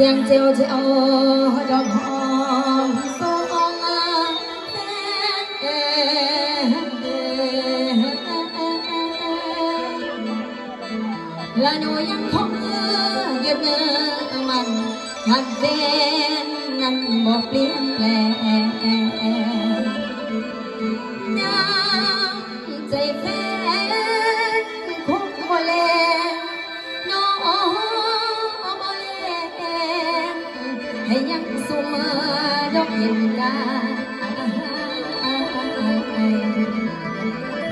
สียงเจียวเจียวดอกหอมสองแสนและหนูยังคงยืนมันหักเด่นนั้นบอกเปลี่ยนแปลง กิ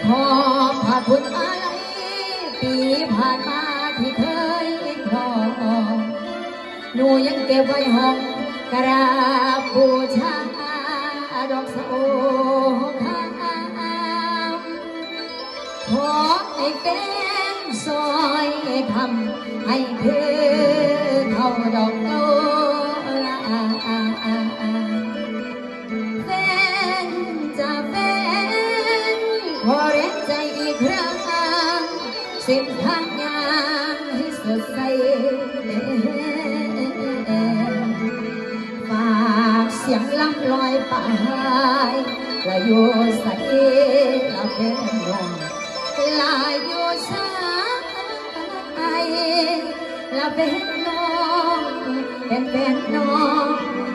อผ่านพุทอะไรปีผ่านมาที่เคยคองหนูยังเก็บไว้หองกราบบูชาดอกสะโอขามขอให้เป็นซอยคำให้เธอเข้าดอกโต ครั้งเส้นทางงานให้สดใสฝากเสียงลำลอยไปลายโยใสลาเป็นลาลายโยใสลาเป็นน้องเป็นเป็นน้อง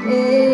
เอ